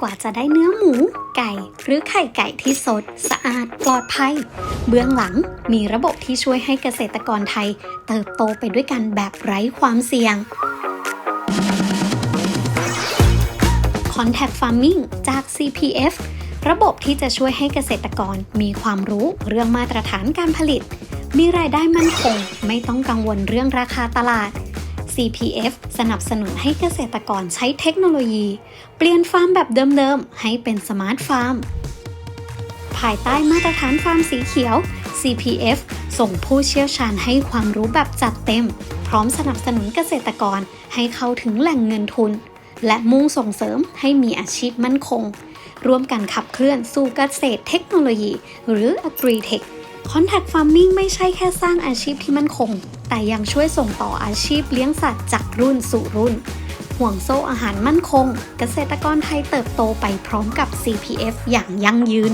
กว่าจะได้เนื้อหมู ไก่ หรือไข่ไก่ที่สด สะอาดปลอดภัย เบื้องหลังมีระบบที่ช่วยให้เกษตรกรไทย เติบโตไปด้วยกันแบบไร้ความเสี่ยง Contact Farming จาก CPF ระบบที่จะช่วยให้เกษตรกรมีความรู้เรื่องมาตรฐานการผลิต มีรายได้มั่นคง ไม่ต้องกังวลเรื่องราคาตลาด CPF สนับสนุนให้เกษตรกรใช้เทคโนโลยี เปลี่ยนฟาร์มแบบเดิมๆ ให้เป็นสมาร์ทฟาร์ม ภายใต้มาตรฐานฟาร์มสีเขียว CPF ส่งผู้เชี่ยวชาญให้ความรู้แบบจัดเต็ม พร้อมสนับสนุนเกษตรกรให้เข้าถึงแหล่งเงินทุน และมุ่งส่งเสริมให้มีอาชีพมั่นคง ร่วมกันขับเคลื่อนสู่เกษตรเทคโนโลยี หรือ Agri-Tech Contact Farming ไม่ใช่แค่สร้างอาชีพที่มั่นคง แต่ยังช่วยส่งต่ออาชีพเลี้ยงสัตว์จากรุ่นสู่รุ่น ห่วงโซ่อาหารมั่นคง เกษตรกรไทยเติบโตไปพร้อมกับ CPF อย่างยั่งยืน